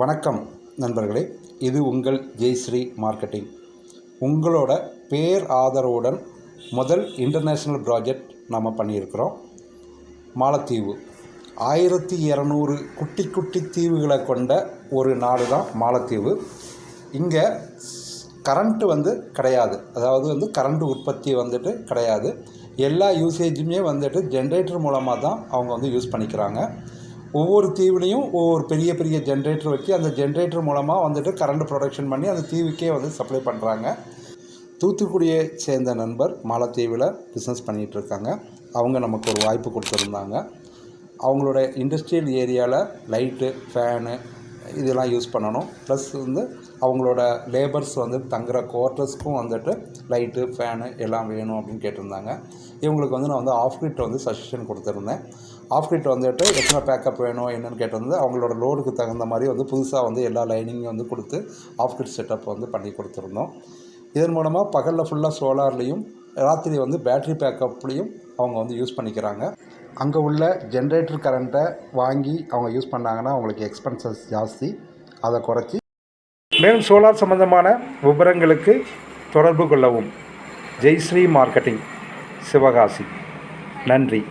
வணக்கம் நண்பர்களே இது உங்கள் ஜெய்ஸ்ரீ மார்க்கெட்டிங். உங்களோட பேர் ஆதரவுடன் முதல் இன்டர்நேஷ்னல் ப்ராஜெக்ட் நாம் பண்ணியிருக்கிறோம். மாலத்தீவு. ஆயிரத்தி இரநூறு குட்டி குட்டி தீவுகளை கொண்ட ஒரு நாடு தான் மாலத்தீவு. இங்கே கரண்ட்டு வந்து கிடையாது. அதாவது வந்து கரண்ட் உற்பத்தி வந்துட்டு கிடையாது. எல்லா யூசேஜுமே வந்துட்டு ஜென்ரேட்டர் மூலமாக தான் அவங்க வந்து யூஸ் பண்ணிக்கிறாங்க. ஒவ்வொரு தீவுலையும் ஒவ்வொரு பெரிய பெரிய ஜென்ரேட்டர் வச்சு அந்த ஜென்ரேட்டர் மூலமாக வந்துட்டு கரண்ட் ப்ரொடக்ஷன் பண்ணி அந்த தீவுக்கே வந்து சப்ளை பண்ணுறாங்க தூத்துக்குடியை சேர்ந்த நண்பர் மாலத்தீவில் பிஸ்னஸ் பண்ணிகிட்டு இருக்காங்க. அவங்க நமக்கு ஒரு வாய்ப்பு கொடுத்துருந்தாங்க. அவங்களோட இண்டஸ்ட்ரியல் ஏரியாவில் லைட்டு ஃபேனு இதெல்லாம் யூஸ் பண்ணணும். ப்ளஸ் வந்து அவங்களோட லேபர்ஸ் வந்து தங்குற குவார்ட்டர்ஸ்க்கும் வந்துட்டு லைட்டு ஃபேனு எல்லாம் வேணும் அப்படின்னு கேட்டிருந்தாங்க. இவங்களுக்கு வந்து நான் வந்து ஆஃப் கிரிட் வந்து சஜஷன் கொடுத்துருந்தேன். ஆஃப் கிரிட் வந்துட்டு எத்தனை பேக்கப் வேணும் என்னென்னு கேட்டிருந்து அவங்களோட லோடுக்கு தகுந்த மாதிரி வந்து புதுசாக வந்து எல்லா லைனிங்கும் வந்து கொடுத்து ஆஃப் கிரிட் செட்டப் வந்து பண்ணி கொடுத்துருந்தோம். இதன் மூலமாக பகலில் ஃபுல்லாக சோலார்லேயும் ராத்திரி வந்து பேட்ரி பேக்கப்லேயும் அவங்க வந்து யூஸ் பண்ணிக்கிறாங்க. அங்கே உள்ள ஜென்ரேட்டர் கரண்ட்டை வாங்கி அவங்க யூஸ் பண்ணாங்கன்னா அவங்களுக்கு எக்ஸ்பென்சஸ் ஜாஸ்தி. அதை குறைச்சி மேலும் சோலார் சம்பந்தமான விவரங்களுக்கு தொடர்பு கொள்ளவும். ஜெய்ஸ்ரீ மார்க்கெட்டிங் சிவகாசி. நன்றி.